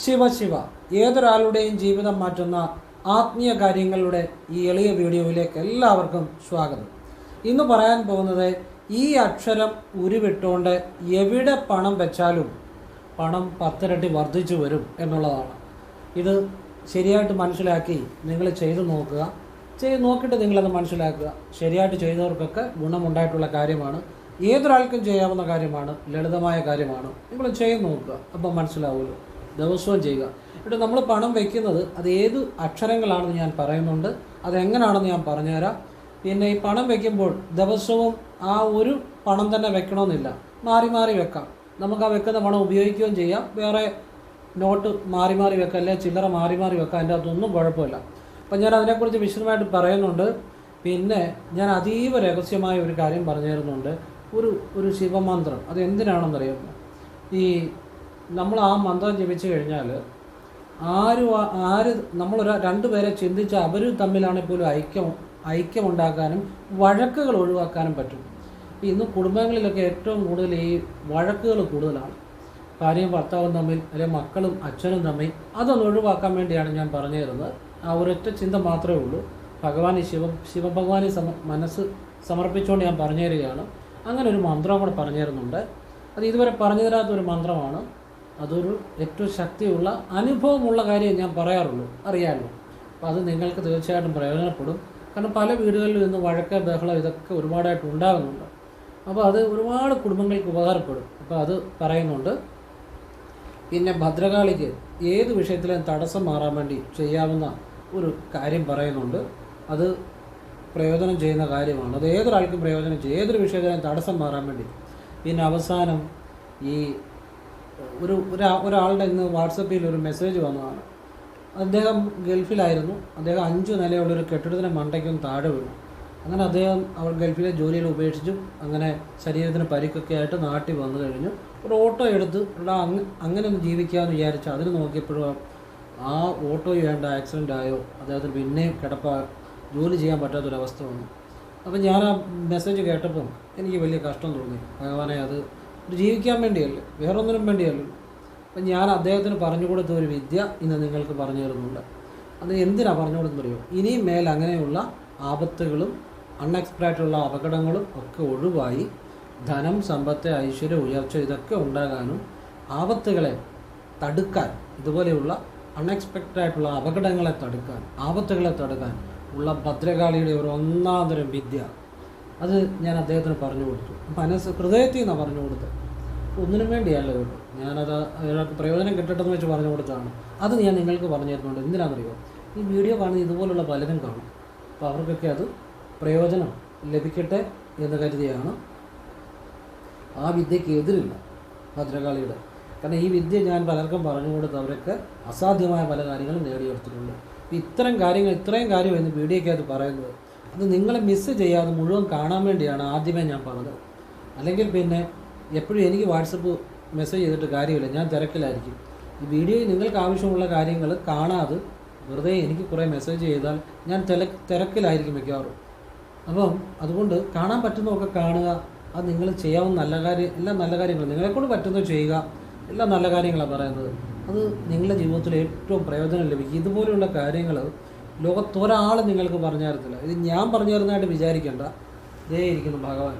ശിവ ശിവ ഏതൊരാളുടെയും ജീവിതം മാറ്റുന്ന ആത്മീയ കാര്യങ്ങളുടെ ഈ എളിയ വീഡിയോയിലേക്ക് എല്ലാവർക്കും സ്വാഗതം. ഇന്ന് പറയാൻ പോകുന്നത് ഈ അക്ഷരം ഉരുവിട്ടുകൊണ്ട് എവിടെ പണം വെച്ചാലും പണം പത്തിരട്ടി വർദ്ധിച്ചു വരും എന്നുള്ളതാണ്. ഇത് ശരിയായിട്ട് മനസ്സിലാക്കി നിങ്ങൾ ചെയ്തു നോക്കുക. ചെയ്ത് നോക്കിയിട്ട് നിങ്ങളത് മനസ്സിലാക്കുക. ശരിയായിട്ട് ചെയ്തവർക്കൊക്കെ ഗുണമുണ്ടായിട്ടുള്ള കാര്യമാണ്. ഏതൊരാൾക്കും ചെയ്യാവുന്ന കാര്യമാണ്. ലളിതമായ കാര്യമാണ്. നിങ്ങൾ ചെയ്ത് നോക്കുക. അപ്പം മനസ്സിലാവുമല്ലോ. ദിവസവും ചെയ്യുക. എന്നിട്ട് നമ്മൾ പണം വയ്ക്കുന്നത് അത് ഏത് അക്ഷരങ്ങളാണെന്ന് ഞാൻ പറയുന്നുണ്ട്. അതെങ്ങനെയാണെന്ന് ഞാൻ പറഞ്ഞുതരാം. പിന്നെ ഈ പണം വയ്ക്കുമ്പോൾ ദിവസവും ആ ഒരു പണം തന്നെ വെക്കണമെന്നില്ല മാറി മാറി വെക്കാം നമുക്ക് ആ വെക്കുന്ന പണം ഉപയോഗിക്കുകയും ചെയ്യാം. വേറെ നോട്ട് മാറി മാറി വെക്കാം അല്ലെ ചില്ലറ മാറി മാറി വെക്കാം അതിന്റെ അതൊന്നും കുഴപ്പമില്ല. അപ്പം ഞാൻ അതിനെക്കുറിച്ച് വിശദമായിട്ട് പറയുന്നുണ്ട്. പിന്നെ ഞാൻ അതീവ രഹസ്യമായ ഒരു കാര്യം പറഞ്ഞു തരുന്നുണ്ട് ഒരു ഒരു ശിവമന്ത്രം. അത് എന്തിനാണെന്നറിയാമോ ഈ നമ്മൾ ആ മന്ത്രം ജപിച്ചു കഴിഞ്ഞാൽ ആരും ആര് നമ്മളൊരു രണ്ടുപേരെ ചിന്തിച്ച് അവർ തമ്മിലാണെങ്കിൽ പോലും ഐക്യം ഐക്യമുണ്ടാക്കാനും വഴക്കുകൾ ഒഴിവാക്കാനും പറ്റും. ഇന്ന് കുടുംബങ്ങളിലൊക്കെ ഏറ്റവും കൂടുതൽ ഈ വഴക്കുകൾ കൂടുതലാണ്. ഭാര്യയും ഭർത്താവും തമ്മിൽ അല്ലെങ്കിൽ മക്കളും അച്ഛനും തമ്മിൽ അതൊന്ന് ഒഴിവാക്കാൻ വേണ്ടിയാണ് ഞാൻ പറഞ്ഞു തരുന്നത് ആ ഒരൊറ്റ ചിന്ത മാത്രമേ ഉള്ളൂ. ഭഗവാൻ ശിവ ശിവഭഗവാനെ സമ മനസ്സ് സമർപ്പിച്ചുകൊണ്ട് ഞാൻ പറഞ്ഞു തരികയാണ് അങ്ങനെ ഒരു മന്ത്രം കൂടെ പറഞ്ഞു തരുന്നുണ്ട് അത് ഇതുവരെ പറഞ്ഞു തരാത്തൊരു മന്ത്രമാണ്. അതൊരു ഏറ്റവും ശക്തിയുള്ള അനുഭവമുള്ള കാര്യം ഞാൻ പറയാറുള്ളൂ. അറിയാമല്ലോ അപ്പോൾ അത് നിങ്ങൾക്ക് തീർച്ചയായിട്ടും പ്രയോജനപ്പെടും. കാരണം പല വീടുകളിലും ഇന്ന് വഴക്ക് ബഹളം ഇതൊക്കെ ഒരുപാടായിട്ട് ഉണ്ടാകുന്നുണ്ട്. അപ്പോൾ അത് ഒരുപാട് കുടുംബങ്ങൾക്ക് ഉപകാരപ്പെടും. അപ്പോൾ അത് പറയുന്നുണ്ട്. പിന്നെ ഭദ്രകാളിക്ക് ഏത് വിഷയത്തിലും തടസ്സം മാറാൻ വേണ്ടി ചെയ്യാവുന്ന ഒരു കാര്യം പറയുന്നുണ്ട്. അത് പ്രയോജനം ചെയ്യുന്ന കാര്യമാണ്. അത് ഏതൊരാൾക്കും പ്രയോജനം ചെയ്യും. ഏതൊരു വിഷയത്തിലും തടസ്സം മാറാൻ വേണ്ടി. പിന്നെ അവസാനം ഈ ഒരു ഒരാ ഒരാളുടെ ഇന്ന് വാട്സപ്പിൽ ഒരു മെസ്സേജ് വന്നതാണ്. അദ്ദേഹം ഗൾഫിലായിരുന്നു. അദ്ദേഹം അഞ്ച് നിലയുള്ള ഒരു കെട്ടിടത്തിന് മണ്ടയ്ക്കും താഴെ വീണു. അങ്ങനെ അദ്ദേഹം അവൾ ഗൾഫിലെ ജോലിയിൽ ഉപേക്ഷിച്ചു അങ്ങനെ ശരീരത്തിന് പരിക്കൊക്കെ ആയിട്ട് നാട്ടിൽ വന്നു കഴിഞ്ഞു. ഒരു ഓട്ടോ എടുത്ത് ഉള്ള അങ് അങ്ങനെ ഒന്ന് ജീവിക്കാമെന്ന് വിചാരിച്ചു അതിന് നോക്കിയപ്പോഴും ആ ഓട്ടോ വേണ്ട ആക്സിഡന്റ് ആയോ അദ്ദേഹത്തിന് പിന്നെയും കിടപ്പ ജോലി ചെയ്യാൻ പറ്റാത്തൊരവസ്ഥ വന്നു. അപ്പം ഞാൻ ആ മെസ്സേജ് കേട്ടപ്പം എനിക്ക് വലിയ കഷ്ടം തോന്നി. ഭഗവാനെ അത് ജീവിക്കാൻ വേണ്ടിയല്ലേ വേറൊന്നിനും വേണ്ടിയല്ലോ. അപ്പം ഞാൻ അദ്ദേഹത്തിന് പറഞ്ഞു കൊടുത്ത ഒരു വിദ്യ ഇന്ന് നിങ്ങൾക്ക് പറഞ്ഞു തരുന്നുണ്ട്. അത് എന്തിനാണ് പറഞ്ഞു കൊടുത്തറിയോ ഇനിയും മേൽ അങ്ങനെയുള്ള ആപത്തുകളും അൺഎക്സ്പെക്റ്റഡുള്ള അപകടങ്ങളും ഒക്കെ ഒഴിവായി ധനം സമ്പത്ത് ഐശ്വര്യം ഉയർച്ച ഇതൊക്കെ ഉണ്ടാകാനും ആപത്തുകളെ തടുക്കാൻ ഇതുപോലെയുള്ള അൺഎക്സ്പെക്റ്റഡ് ആയിട്ടുള്ള അപകടങ്ങളെ തടുക്കാൻ ആപത്തുകളെ തടുക്കാൻ ഉള്ള ഭദ്രകാളിയുടെ ഒരു ഒന്നാന്തരം വിദ്യ അത് ഞാൻ അദ്ദേഹത്തിന് പറഞ്ഞു കൊടുത്തു. മനസ്സ് ഹൃദയത്തിൽ നിന്നാണ് പറഞ്ഞു കൊടുത്തത്. ഒന്നിനും വേണ്ടിയല്ല കേട്ടോ ഞാനത് അയാൾക്ക് പ്രയോജനം കിട്ടട്ടെന്ന് വെച്ച് പറഞ്ഞു കൊടുത്തതാണ്. അത് ഞാൻ നിങ്ങൾക്ക് പറഞ്ഞു തരുന്നുണ്ട്. എന്തിനാണെന്നറിയോ ഈ വീഡിയോ കാണുന്ന ഇതുപോലുള്ള പലരും കാണും. അപ്പോൾ അവർക്കൊക്കെ അത് പ്രയോജനം ലഭിക്കട്ടെ എന്ന് കരുതിയാണ് ആ വിദ്യയ്ക്ക് എതിരില്ല ഭദ്രകാളിയുടെ. കാരണം ഈ വിദ്യ ഞാൻ പലർക്കും പറഞ്ഞു കൊടുത്ത് അവരൊക്കെ അസാധ്യമായ പല കാര്യങ്ങളും നേടിയെടുത്തിട്ടുണ്ട്. ഇത്തരം കാര്യങ്ങൾ ഇത്രയും കാര്യം എന്ന് വീഡിയോയ്ക്കകത്ത് പറയുന്നത്. അത് നിങ്ങളെ മിസ്സ് ചെയ്യാതെ മുഴുവൻ കാണാൻ വേണ്ടിയാണ് ആദ്യമേ ഞാൻ പറഞ്ഞത്. അല്ലെങ്കിൽ പിന്നെ എപ്പോഴും എനിക്ക് വാട്സപ്പ് മെസ്സേജ് ചെയ്തിട്ട് കാര്യമില്ല. ഞാൻ തിരക്കിലായിരിക്കും. ഈ വീഡിയോയിൽ നിങ്ങൾക്ക് ആവശ്യമുള്ള കാര്യങ്ങൾ കാണാതെ വെറുതെ എനിക്ക് കുറേ മെസ്സേജ് ചെയ്താൽ ഞാൻ തിര തിരക്കിലായിരിക്കും മിക്കവാറും. അപ്പം അതുകൊണ്ട് കാണാൻ പറ്റുന്നതൊക്കെ കാണുക അത് നിങ്ങൾ ചെയ്യാവുന്ന നല്ല കാര്യം എല്ലാ നല്ല കാര്യങ്ങളും നിങ്ങളെക്കൊണ്ട് പറ്റുന്നത് ചെയ്യുക എല്ലാ നല്ല കാര്യങ്ങളാണ് പറയുന്നത്. അത് നിങ്ങളുടെ ജീവിതത്തിൽ ഏറ്റവും പ്രയോജനം ലഭിക്കും. ഇതുപോലെയുള്ള കാര്യങ്ങൾ ലോകത്തൊരാൾ നിങ്ങൾക്ക് പറഞ്ഞു തരത്തില്ല. ഇത് ഞാൻ പറഞ്ഞു തരുന്നതായിട്ട് വിചാരിക്കേണ്ട. ഇതേ ഇരിക്കുന്നു ഭഗവാൻ.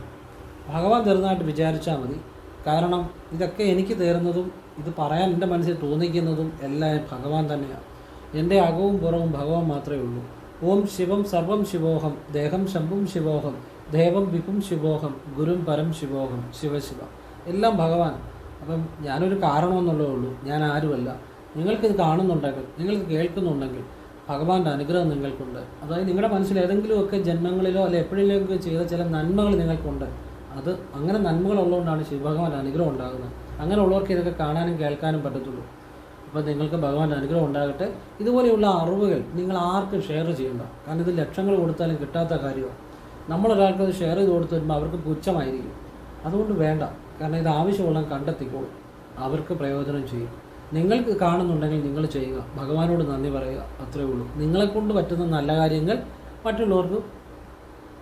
ഭഗവാൻ തരുന്നതായിട്ട് വിചാരിച്ചാൽ മതി. കാരണം ഇതൊക്കെ എനിക്ക് തരുന്നതും ഇത് പറയാൻ എന്റെ മനസ്സിൽ തോന്നിക്കുന്നതും എല്ലാം ഭഗവാൻ തന്നെയാണ് എന്റെ അകവും പുറവും ഭഗവാൻ മാത്രമേ ഉള്ളൂ. ഓം ശിവം സർവം ശിവോഹം ദേഹം ശംഭും ശിവോഹം ദേവം വിപും ശിവോഹം ഗുരും പരം ശിവോഹം ശിവശിവ എല്ലാം ഭഗവാൻ. അപ്പം ഞാനൊരു കാരണമെന്നുള്ളതേ ഉള്ളൂ. ഞാൻ ആരുമല്ല. നിങ്ങൾക്കിത് കാണുന്നുണ്ടെങ്കിൽ നിങ്ങൾക്ക് കേൾക്കുന്നുണ്ടെങ്കിൽ ഭഗവാന്റെ അനുഗ്രഹം നിങ്ങൾക്കുണ്ട്. അതായത് നിങ്ങളുടെ മനസ്സിൽ ഏതെങ്കിലുമൊക്കെ ജന്മങ്ങളിലോ അല്ലെ എപ്പോഴെങ്കിലുമൊക്കെ ചെയ്ത ചില നന്മകൾ നിങ്ങൾക്കുണ്ട്. അത് അങ്ങനെ നന്മകളുള്ളതുകൊണ്ടാണ് ശിവഭഗവാന്റെ അനുഗ്രഹം ഉണ്ടാകുന്നത്. അങ്ങനെ ഉള്ളവർക്ക് ഇതൊക്കെ കാണാനും കേൾക്കാനും പറ്റത്തുള്ളൂ. അപ്പോൾ നിങ്ങൾക്ക് ഭഗവാന്റെ അനുഗ്രഹം ഉണ്ടാകട്ടെ. ഇതുപോലെയുള്ള അറിവുകൾ നിങ്ങൾ ആർക്കും ഷെയർ ചെയ്യണ്ട. കാരണം ഇത് ലക്ഷങ്ങൾ കൊടുത്താലും കിട്ടാത്ത കാര്യമാണ്. നമ്മളൊരാൾക്ക് അത് ഷെയർ ചെയ്ത് കൊടുത്തു വരുമ്പോൾ അവർക്ക് പുച്ഛമായിരിക്കും. അതുകൊണ്ട് വേണ്ട. കാരണം ഇത് ആവശ്യമുള്ള കണ്ടെത്തിക്കോളും. അവർക്ക് പ്രയോജനം ചെയ്യും. നിങ്ങൾക്ക് കാണുന്നുണ്ടെങ്കിൽ നിങ്ങൾ ചെയ്യുക. ഭഗവാനോട് നന്ദി പറയുക. അത്രേ ഉള്ളൂ. നിങ്ങളെക്കൊണ്ട് പറ്റുന്ന നല്ല കാര്യങ്ങൾ മറ്റുള്ളവർക്ക്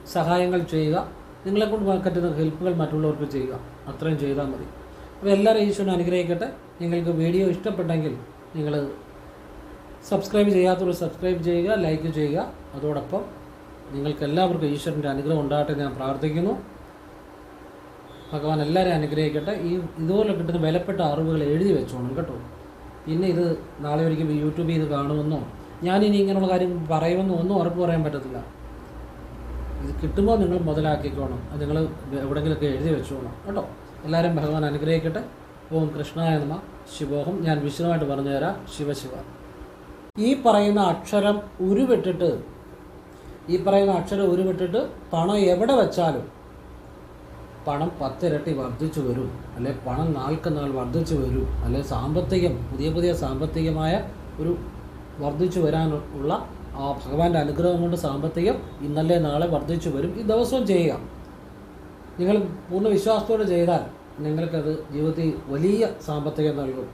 സഹായങ്ങൾ ചെയ്യുക. നിങ്ങളെക്കൊണ്ട് പറ്റുന്ന ഹെൽപ്പുകൾ മറ്റുള്ളവർക്ക് ചെയ്യുക. അത്രയും ചെയ്താൽ മതി. അപ്പോൾ എല്ലാവരും ഈശ്വരനും അനുഗ്രഹിക്കട്ടെ. നിങ്ങൾക്ക് വീഡിയോ ഇഷ്ടപ്പെട്ടെങ്കിൽ നിങ്ങൾ സബ്സ്ക്രൈബ് ചെയ്യാത്തവർ സബ്സ്ക്രൈബ് ചെയ്യുക ലൈക്ക് ചെയ്യുക. അതോടൊപ്പം നിങ്ങൾക്ക് എല്ലാവർക്കും ഈശ്വരന്റെ അനുഗ്രഹം ഉണ്ടാകട്ടെ ഞാൻ പ്രാർത്ഥിക്കുന്നു. ഭഗവാൻ എല്ലാവരെയും അനുഗ്രഹിക്കട്ടെ. ഈ ഇതുപോലെ കിട്ടുന്ന വിലപ്പെട്ട അറിവുകൾ എഴുതി വെച്ചോണം കേട്ടോ. പിന്നെ ഇത് നാളെ ഒരിക്കൽ യൂട്യൂബിൽ ഇത് കാണുമെന്നോ? ഞാനിനി ഇങ്ങനെയുള്ള കാര്യം പറയുമെന്നോ ഒന്നും ഉറപ്പ് പറയാൻ പറ്റത്തില്ല. ഇത് കിട്ടുമ്പോൾ നിങ്ങൾ മുതലാക്കിക്കോണം. നിങ്ങൾ എവിടെയെങ്കിലുമൊക്കെ എഴുതി വെച്ചോണം. കേട്ടോ? എല്ലാവരും ഭഗവാൻ അനുഗ്രഹിക്കട്ടെ. ഓം കൃഷ്ണായ നമ. ശിവോഹം ഞാൻ വിശദമായിട്ട് പറഞ്ഞു തരാം ശിവശിവ ഈ പറയുന്ന അക്ഷരം ഉരുവിട്ടിട്ട് ഈ പറയുന്ന അക്ഷരം ഉരുവിട്ടിട്ട് പണം എവിടെ വെച്ചാലും പണം പത്തിരട്ടി വർദ്ധിച്ചു വരും അല്ലെ? പണം നാൾക്ക് നാൾ വർദ്ധിച്ചു വരും അല്ലെ? സാമ്പത്തികം പുതിയ പുതിയ സാമ്പത്തികമായ ഒരു വർദ്ധിച്ചു വരാനുള്ള ആ ഭഗവാന്റെ അനുഗ്രഹം കൊണ്ട് സാമ്പത്തികം ഇന്നലെ നാളെ വർദ്ധിച്ചു വരും. ഈ ദിവസവും ചെയ്യുക. നിങ്ങൾ പൂർണ വിശ്വാസത്തോടെ ചെയ്താൽ നിങ്ങൾക്കത് ജീവിതത്തിൽ വലിയ സാമ്പത്തികം നൽകും.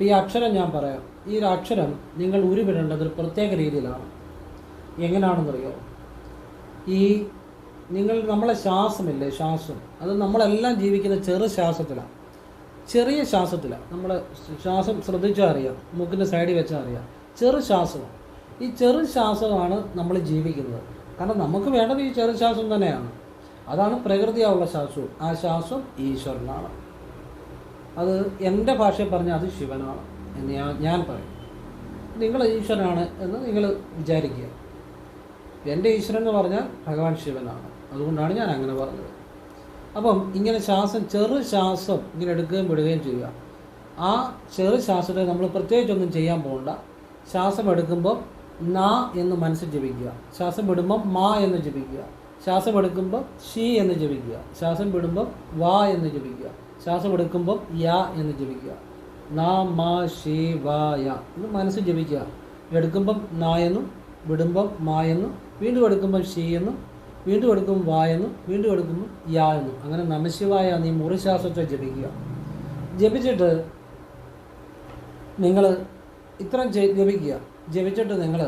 ഈ അക്ഷരം ഞാൻ പറയാം. ഈ ഒരു അക്ഷരം നിങ്ങൾ ഉരുവിടേണ്ടത് ഒരു പ്രത്യേക രീതിയിലാണ്. എങ്ങനെയാണെന്നറിയോ ഈ നിങ്ങൾ നമ്മളെ ശ്വാസമില്ലേ? ശ്വാസം. അത് നമ്മളെല്ലാം ജീവിക്കുന്ന ചെറു ശ്വാസത്തിലാണ് ചെറിയ ശ്വാസത്തിലാണ് നമ്മൾ ശ്വാസം ശ്രദ്ധിച്ചാൽ അറിയാം. മൂക്കിന്റെ സൈഡിൽ വെച്ചാൽ അറിയാം. ചെറു ശ്വാസമാണ് ഈ ചെറു ശ്വാസമാണ് നമ്മൾ ജീവിക്കുന്നത്. കാരണം നമുക്ക് വേണ്ടത് ഈ ചെറു ശ്വാസം തന്നെയാണ്. അതാണ് പ്രകൃതിയാവുള്ള ശ്വാസവും. ആ ശ്വാസം ഈശ്വരനാണ്. അത് എന്റെ ഭാഷയിൽ പറഞ്ഞാൽ അത് ശിവനാണ് എന്ന് ഞാൻ ഞാൻ പറയും. നിങ്ങൾ ഈശ്വരനാണ് എന്ന് നിങ്ങൾ വിചാരിക്കുക. എന്റെ ഈശ്വരൻ എന്ന് പറഞ്ഞാൽ ഭഗവാൻ ശിവനാണ്. അതുകൊണ്ടാണ് ഞാൻ അങ്ങനെ പറഞ്ഞത്. അപ്പം ഇങ്ങനെ ശ്വാസം ചെറു ശ്വാസം ഇങ്ങനെ എടുക്കുകയും വിടുകയും ചെയ്യുക. ആ ചെറു ശ്വാസത്തെ നമ്മൾ പ്രത്യേകിച്ചൊന്നും ചെയ്യാൻ പോകണ്ട. ശ്വാസം എടുക്കുമ്പോൾ നാ എന്ന് മനസ്സിൽ ജപിക്കുക. ശ്വാസം വിടുമ്പോൾ മാ എന്ന് ജപിക്കുക. ശ്വാസം എടുക്കുമ്പോൾ ഷീ എന്ന് ജപിക്കുക. ശ്വാസം വിടുമ്പോൾ വാ എന്ന് ജപിക്കുക. ശ്വാസം എടുക്കുമ്പോൾ യാ എന്ന് ജപിക്കുക. നാ മാ ഷീ വാ യ ഇത് മനസ്സിൽ ജപിക്കുക. എടുക്കുമ്പം നാ എന്നും വിടുമ്പം മാ എന്നും വീണ്ടും എടുക്കുമ്പം ഷീ എന്നും വീണ്ടും എടുക്കും വാ എന്നും വീണ്ടും എടുക്കുമ്പോൾ യാ എന്നും. അങ്ങനെ നമശിവായ നീ മുറിശ്വാസത്തെ ജപിക്കുക. ജപിച്ചിട്ട് നിങ്ങൾ ഇത്രയും ജപിക്കുക. ജപിച്ചിട്ട് നിങ്ങൾ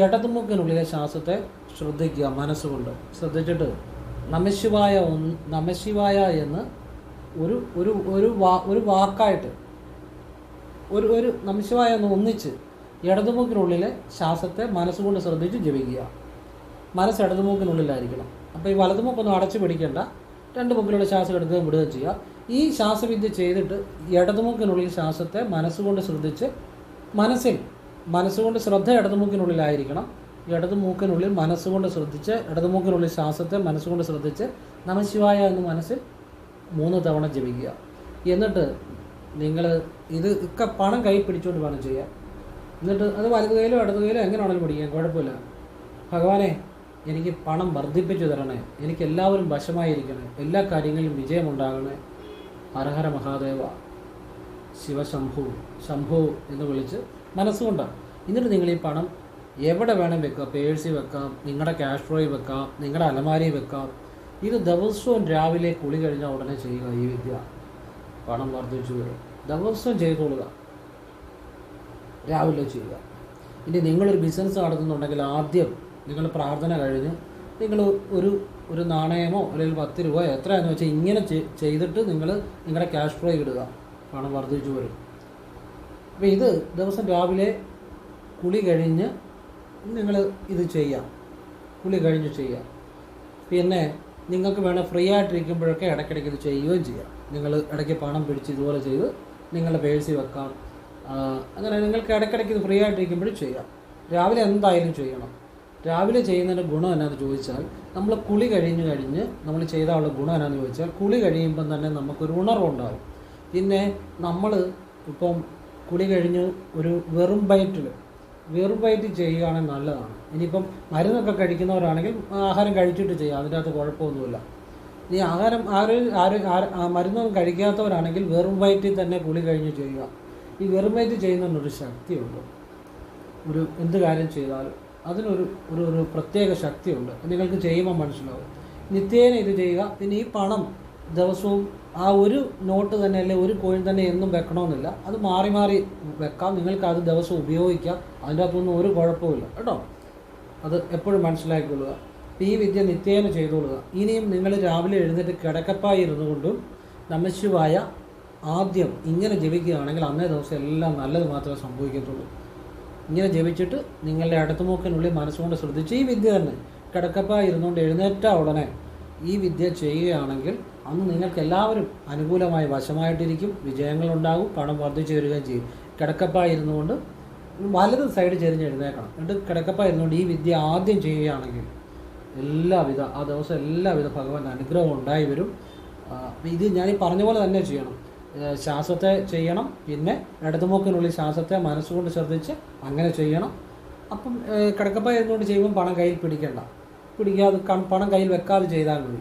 ഇടതുമുക്കിനുള്ളിലെ ശ്വാസത്തെ ശ്രദ്ധിക്കുക മനസ്സുകൊണ്ട്. ശ്രദ്ധിച്ചിട്ട് നമശിവായ ഒന്ന് നമശിവായ എന്ന് ഒരു ഒരു ഒരു വാ ഒരു വാക്കായിട്ട് ഒരു ഒരു നമശിവായ എന്ന് ഒന്നിച്ച് ഇടതുമുക്കിനുള്ളിലെ ശ്വാസത്തെ മനസ്സുകൊണ്ട് ശ്രദ്ധിച്ച് ജപിക്കുക. മനസ്സ് ഇടതുമൂക്കിനുള്ളിലായിരിക്കണം. അപ്പോൾ ഈ വലതുമൂക്കൊന്നും അടച്ചു പിടിക്കേണ്ട. രണ്ട് മുക്കിലുള്ള ശ്വാസം എടുക്കുകയും വിടുകയും ചെയ്യുക. ഈ ശ്വാസവിദ്യ ചെയ്തിട്ട് ഇടതുമൂക്കിനുള്ളിൽ ശ്വാസത്തെ മനസ്സുകൊണ്ട് ശ്രദ്ധിച്ച് മനസ്സിൽ മനസ്സുകൊണ്ട് ശ്രദ്ധ ഇടതുമൂക്കിനുള്ളിലായിരിക്കണം. ഇടതുമൂക്കിനുള്ളിൽ മനസ്സുകൊണ്ട് ശ്രദ്ധിച്ച് ഇടതുമൂക്കിനുള്ളിൽ ശ്വാസത്തെ മനസ്സുകൊണ്ട് ശ്രദ്ധിച്ച് നമശിവായ എന്ന് മനസ്സിൽ മൂന്ന് തവണ ജപിക്കുക. എന്നിട്ട് നിങ്ങൾ ഇത് ഒക്കെ പണം കൈ പിടിച്ചുകൊണ്ട് വേണം ചെയ്യുക എന്നിട്ട് അത് വലത് കയ്യിലോ ഇടതു കയ്യിലോ എങ്ങനെയാണെങ്കിലും പിടിക്കുക കുഴപ്പമില്ല. ഭഗവാനെ എനിക്ക് പണം വർദ്ധിപ്പിച്ചു തരണേ. എനിക്ക് എല്ലാവരും വശമായിരിക്കണേ. എല്ലാ കാര്യങ്ങളിലും വിജയമുണ്ടാകണേ. ഹരഹര മഹാദേവ. ശിവശംഭു. ശംഭു എന്ന് വിളിച്ച് മനസ്സുകൊണ്ടാണ് എന്നിട്ട് നിങ്ങൾ ഈ പണം എവിടെ വേണം വെക്കാം. പേഴ്സി വെക്കാം. നിങ്ങളുടെ ക്യാഷ് ഫ്ലോയിൽ വെക്കാം. നിങ്ങളുടെ അലമാരി വെക്കാം. ഇത് ദിവസവും രാവിലെ കുളി കഴിഞ്ഞാൽ ഉടനെ ചെയ്യുക ഈ വിദ്യ. പണം വർദ്ധിച്ചു വരും. ദിവസവും ചെയ്തുകൊള്ളുക രാവിലെ ചെയ്യുക. ഇനി നിങ്ങളൊരു ബിസിനസ് നടത്തുന്നുണ്ടെങ്കിൽ ആദ്യം നിങ്ങൾ പ്രാർത്ഥന കഴിഞ്ഞ്. നിങ്ങൾ ഒരു ഒരു നാണയമോ അല്ലെങ്കിൽ പത്ത് രൂപയോ എത്രയാണെന്ന് വെച്ചാൽ ഇങ്ങനെ ചെയ്തിട്ട് നിങ്ങൾ നിങ്ങളുടെ ക്യാഷ് ഫ്ലോ ഇടുക. പണം വർദ്ധിച്ചു വരും അപ്പോൾ ഇത് ദിവസം രാവിലെ കുളി കഴിഞ്ഞ് നിങ്ങൾ ഇത് ചെയ്യാം കുളി കഴിഞ്ഞ് ചെയ്യാം പിന്നെ നിങ്ങൾക്ക് വേണം ഫ്രീ ആയിട്ടിരിക്കുമ്പോഴൊക്കെ ഇടയ്ക്കിടയ്ക്ക് ഇത് ചെയ്യുകയും ചെയ്യാം. നിങ്ങൾ ഇടയ്ക്ക് പണം പിടിച്ച് ഇതുപോലെ ചെയ്ത് നിങ്ങളുടെ പേഴ്സി വെക്കാം. അങ്ങനെ നിങ്ങൾക്ക് ഇടയ്ക്കിടയ്ക്ക് ഇത് ഫ്രീ ആയിട്ടിരിക്കുമ്പോഴും ചെയ്യാം. രാവിലെ എന്തായാലും ചെയ്യണം. രാവിലെ ചെയ്യുന്നതിന്റെ ഗുണം എന്നാന്ന് ചോദിച്ചാൽ നമ്മൾ കുളി കഴിഞ്ഞ് കഴിഞ്ഞ് നമ്മൾ ചെയ്താലുള്ള ഗുണം എന്നാന്ന് ചോദിച്ചാൽ കുളി കഴിയുമ്പം തന്നെ നമുക്കൊരു ഉണർവുണ്ടാകും പിന്നെ നമ്മൾ ഇപ്പം കുളി കഴിഞ്ഞ് ഒരു വെറും ബൈറ്റിൽ വെറും ബൈറ്റ് ചെയ്യുകയാണെങ്കിൽ നല്ലതാണ്. ഇനിയിപ്പം മരുന്നൊക്കെ കഴിക്കുന്നവരാണെങ്കിൽ ആഹാരം കഴിച്ചിട്ട് ചെയ്യാം അതിന്റെ അകത്ത് കുഴപ്പമൊന്നുമില്ല. ഇനി ആഹാരം ആരും ആരും മരുന്നൊന്നും കഴിക്കാത്തവരാണെങ്കിൽ വെറും വയറ്റിൽ തന്നെ കുളി കഴിഞ്ഞ് ചെയ്യുക. ഈ വെറും വയറ്റിൽ ചെയ്യുന്നതിനൊരു ശക്തിയുണ്ട്. ഒരു എന്ത് കാര്യം ചെയ്താലും അതിനൊരു ഒരു ഒരു പ്രത്യേക ശക്തിയുണ്ട്. നിങ്ങൾക്ക് ചെയ്യുമ്പോൾ മനസ്സിലാവും. നിത്യേന ഇത് ചെയ്യുക. പിന്നെ ഈ പണം ദിവസവും ആ ഒരു നോട്ട് തന്നെ അല്ലെ ഒരു കോയിൻ തന്നെ എന്നും വെക്കണമെന്നില്ല. അത് മാറി മാറി വെക്കാം. നിങ്ങൾക്ക് അത് ദിവസം ഉപയോഗിക്കാം. അതിന്റെ അകത്തൊന്നും ഒരു കുഴപ്പമില്ല കേട്ടോ? അത് എപ്പോഴും മനസ്സിലാക്കിക്കൊള്ളുക. ഈ വിദ്യ നിത്യേന ചെയ്തുകൊള്ളുക. ഇനിയും നിങ്ങൾ രാവിലെ എഴുന്നേറ്റ് കിടക്കപ്പായി ഇരുന്നു കൊണ്ടും നമശിവായ ആദ്യം ഇങ്ങനെ ജപിക്കുകയാണെങ്കിൽ അന്നേ ദിവസം എല്ലാം നല്ലത് മാത്രമേ സംഭവിക്കത്തുള്ളൂ. ഇങ്ങനെ ജപിച്ചിട്ട് നിങ്ങളുടെ അടുത്തുമൂക്കിനുള്ളിൽ മനസ്സുകൊണ്ട് ശ്രദ്ധിച്ച് ഈ വിദ്യ തന്നെ. കിടക്കപ്പ ഇരുന്നുകൊണ്ട് എഴുന്നേറ്റ ഉടനെ ഈ വിദ്യ ചെയ്യുകയാണെങ്കിൽ അന്ന് നിങ്ങൾക്ക് എല്ലാവരും അനുകൂലമായി വശമായിട്ടിരിക്കും വിജയങ്ങളുണ്ടാകും പണം വർദ്ധിച്ചു വരികയും ചെയ്യും. കിടക്കപ്പ ഇരുന്നുകൊണ്ട് വലത് സൈഡ് ചെരിഞ്ഞ് എഴുന്നേക്കണം എന്നിട്ട് കിടക്കപ്പ ഇരുന്നുകൊണ്ട് ഈ വിദ്യ ആദ്യം ചെയ്യുകയാണെങ്കിൽ എല്ലാവിധ ആ ദിവസം എല്ലാവിധ ഭഗവാന്റെ അനുഗ്രഹം ഉണ്ടായി വരും. ഇത് ഞാൻ ഈ പറഞ്ഞ പോലെ തന്നെ ചെയ്യണം. ശ്വാസത്തെ ചെയ്യണം. പിന്നെ ഇടതുമൂക്കിനുള്ളിൽ ശ്വാസത്തെ മനസ്സുകൊണ്ട് ശ്രദ്ധിച്ച് അങ്ങനെ ചെയ്യണം. അപ്പം കിടക്കപ്പായ ഇരുന്നുകൊണ്ട് ചെയ്യുമ്പോൾ പണം കയ്യിൽ പിടിക്കണ്ട. പിടിക്കാതെ പണം കയ്യിൽ വെക്കാതെ ചെയ്താൽ മതി.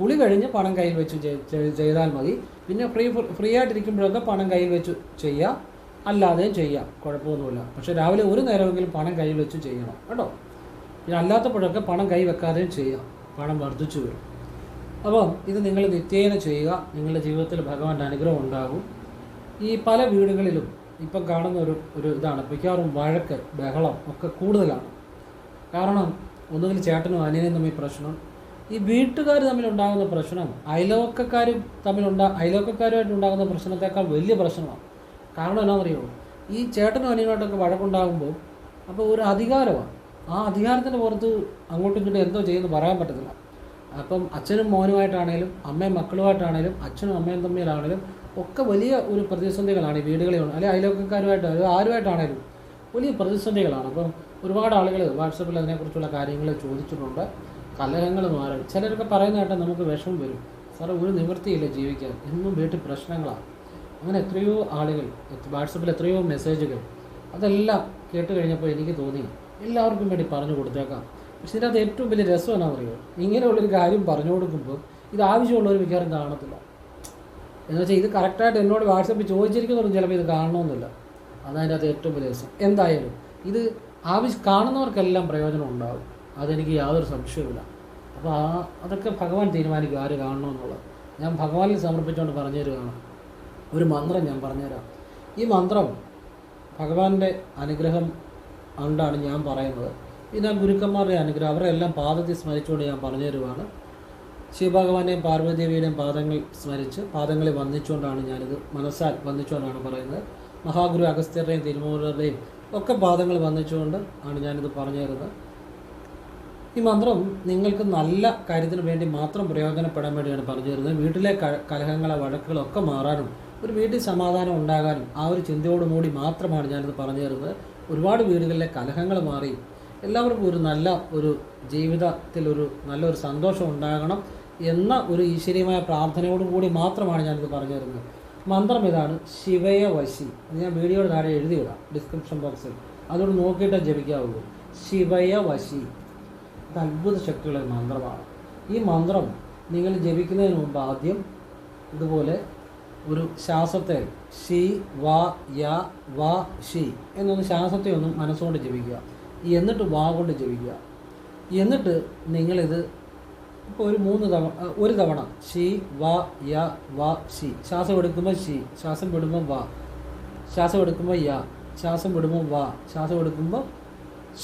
കുളി കഴിഞ്ഞ് പണം കയ്യിൽ വെച്ച് ചെയ്- ചെയ്- ചെയ്താൽ മതി. പിന്നെ ഫ്രീ ഫ്രീ ആയിട്ടിരിക്കുമ്പോഴൊക്കെ പണം കയ്യിൽ വെച്ച് ചെയ്യാം. അല്ലാതെയും ചെയ്യാം. കുഴപ്പമൊന്നുമില്ല. പക്ഷേ രാവിലെ ഒരു നേരമെങ്കിലും പണം കയ്യിൽ വെച്ച് ചെയ്യണം. കേട്ടോ? പിന്നെ അല്ലാത്തപ്പോഴൊക്കെ പണം കൈ വെക്കാതെയും ചെയ്യാം. പണം വർദ്ധിച്ചു വരും. അപ്പം ഇത് നിങ്ങൾ നിത്യേന ചെയ്യുക. നിങ്ങളുടെ ജീവിതത്തിൽ ഭഗവാന്റെ അനുഗ്രഹം ഉണ്ടാകും. ഈ പല വീടുകളിലും ഇപ്പം കാണുന്ന ഒരു ഒരു ഇതാണ്. മിക്കവാറും വഴക്ക് ബഹളം ഒക്കെ കൂടുതലാണ്. കാരണം ഒന്നുകിൽ ചേട്ടനും അനിയനും തമ്മിൽ പ്രശ്നം. ഈ വീട്ടുകാർ തമ്മിലുണ്ടാകുന്ന പ്രശ്നം അയലോക്കക്കാരും തമ്മിലുണ്ടാ അയലോക്കക്കാരുമായിട്ട് ഉണ്ടാകുന്ന പ്രശ്നത്തേക്കാൾ വലിയ പ്രശ്നമാണ്. കാരണം എന്നാണെന്നറിയോ ഈ ചേട്ടനും അനിയനുമായിട്ടൊക്കെ വഴക്കുണ്ടാകുമ്പോൾ അപ്പോൾ ഒരു അധികാരമാണ്. ആ അധികാരത്തിന്റെ പുറത്ത് അങ്ങോട്ടും ഇങ്ങോട്ടും എന്തോ ചെയ്യുമെന്ന് പറയാൻ പറ്റത്തില്ല. അപ്പം അച്ഛനും മോനുമായിട്ടാണേലും അമ്മയും മക്കളുമായിട്ടാണേലും അച്ഛനും അമ്മയും തമ്മിലാണേലും ഒക്കെ വലിയ ഒരു പ്രതിസന്ധികളാണ് ഈ വീടുകളിൽ. അല്ലെങ്കിൽ അയലോക്കാരുമായിട്ട് ആരുമായിട്ടാണേലും വലിയ പ്രതിസന്ധികളാണ്. അപ്പം ഒരുപാട് ആളുകൾ വാട്സപ്പിൽ അതിനെക്കുറിച്ചുള്ള കാര്യങ്ങൾ ചോദിച്ചിട്ടുണ്ട്. കലഹങ്ങൾ മാറും. ചിലരൊക്കെ പറയുന്ന കേട്ടാൽ നമുക്ക് വിഷമം വരും. സാറേ ഒരു നിവൃത്തിയില്ല ജീവിക്കാൻ. എന്നും വീട്ടിൽ പ്രശ്നങ്ങളാണ് അങ്ങനെ എത്രയോ ആളുകൾ വാട്സപ്പിൽ എത്രയോ മെസ്സേജുകൾ. അതെല്ലാം കേട്ട് കഴിഞ്ഞപ്പോൾ എനിക്ക് തോന്നി എല്ലാവർക്കും വേണ്ടി പറഞ്ഞു കൊടുത്തേക്കാം. പക്ഷെ ഇതിനകത്ത് ഏറ്റവും വലിയ രസം എന്നാ പറയുക ഇങ്ങനെയുള്ളൊരു കാര്യം പറഞ്ഞു കൊടുക്കുമ്പോൾ ഇത് ആവശ്യമുള്ളവർ മിക്കവാറും കാണത്തില്ല. എന്ന് വെച്ചാൽ ഇത് കറക്റ്റായിട്ട് എന്നോട് വാട്സപ്പിൽ ചോദിച്ചിരിക്കുന്നവരും ചിലപ്പോൾ ഇത് കാണണമെന്നില്ല അതാണ് അകത്ത് ഏറ്റവും വലിയ രസം. എന്തായാലും ഇത് ആവശ്യം കാണുന്നവർക്കെല്ലാം പ്രയോജനം ഉണ്ടാകും അതെനിക്ക് യാതൊരു സംശയവുമില്ല. അപ്പോൾ ആ അതൊക്കെ ഭഗവാൻ തീരുമാനിക്കും ആര് കാണണമെന്നുള്ളത് ഞാൻ ഭഗവാനിൽ സമർപ്പിച്ചുകൊണ്ട് പറഞ്ഞു തരുകയാണ് ഒരു മന്ത്രം ഞാൻ പറഞ്ഞുതരാം ഈ മന്ത്രം ഭഗവാന്റെ അനുഗ്രഹം കൊണ്ടാണ് ഞാൻ പറയുന്നത്. പിന്നെ ഗുരുക്കന്മാരുടെ അനുഗ്രഹം. അവരെ എല്ലാം പാദത്തിൽ സ്മരിച്ചുകൊണ്ട് ഞാൻ പറഞ്ഞു തരുവാണ് ശിവഭഗവാന്റെയും പാർവതിദേവിയുടെയും പാദങ്ങൾ സ്മരിച്ച് പാദങ്ങളിൽ വന്ദിച്ചുകൊണ്ടാണ് ഞാനിത് മനസ്സാൽ വന്ദിച്ചുകൊണ്ടാണ് പറയുന്നത്. മഹാഗുരു അഗസ്ത്യരുടെയും തിരുമൂലരുടെയും ഒക്കെ പാദങ്ങൾ വന്ദിച്ചുകൊണ്ട് ആണ് ഞാനിത് പറഞ്ഞു തരുന്നത് ഈ മന്ത്രം നിങ്ങൾക്ക് നല്ല കാര്യത്തിന് വേണ്ടി മാത്രം പ്രയോജനപ്പെടാൻ വേണ്ടിയാണ് പറഞ്ഞു തരുന്നത് വീട്ടിലെ കലഹങ്ങളെ വഴക്കുകളൊക്കെ മാറാനും ഒരു വീട്ടിൽ സമാധാനം ഉണ്ടാകാനും ആ ഒരു ചിന്തയോടുകൂടി മാത്രമാണ് ഞാനിത് പറഞ്ഞു തരുന്നത് ഒരുപാട് വീടുകളിലെ കലഹങ്ങൾ മാറി എല്ലാവർക്കും ഒരു നല്ല ഒരു ജീവിതത്തിൽ ഒരു നല്ലൊരു സന്തോഷം ഉണ്ടാകണം എന്ന ഒരു ഈശ്വരീയമായ പ്രാർത്ഥനയോടുകൂടി മാത്രമാണ് ഞാനിത് പറഞ്ഞു തരുന്നത്. മന്ത്രം ഇതാണ് ശിവയ വശി അത് ഞാൻ വീഡിയോയുടെ താഴെ എഴുതിയിടാം ഡിസ്ക്രിപ്ഷൻ ബോക്സിൽ. അതോട് നോക്കിയിട്ട് ജപിക്കാവുള്ളൂ. ശിവയ വശി ഇത് അത്ഭുത ശക്തിയുള്ള മന്ത്രമാണ്. ഈ മന്ത്രം നിങ്ങൾ ജപിക്കുന്നതിന് മുമ്പ് ആദ്യം ഇതുപോലെ ഒരു ശ്വാസത്തെ ഷി വ യ വ ഷി എന്നൊന്ന് ശ്വാസത്തെ ഒന്ന് മനസ്സുകൊണ്ട് ജപിക്കുക. എന്നിട്ട് വാ കൊണ്ട് ജപിക്കുക. എന്നിട്ട് നിങ്ങളിത് ഇപ്പോൾ ഒരു മൂന്ന് തവണ ഒരു തവണ ഷി വ യ വ ഷി ശ്വാസം എടുക്കുമ്പോൾ ഷി ശ്വാസം വിടുമ്പോൾ വാ. ശ്വാസം എടുക്കുമ്പോൾ യ ശ്വാസം വിടുമ്പോൾ വാ. ശ്വാസം എടുക്കുമ്പോൾ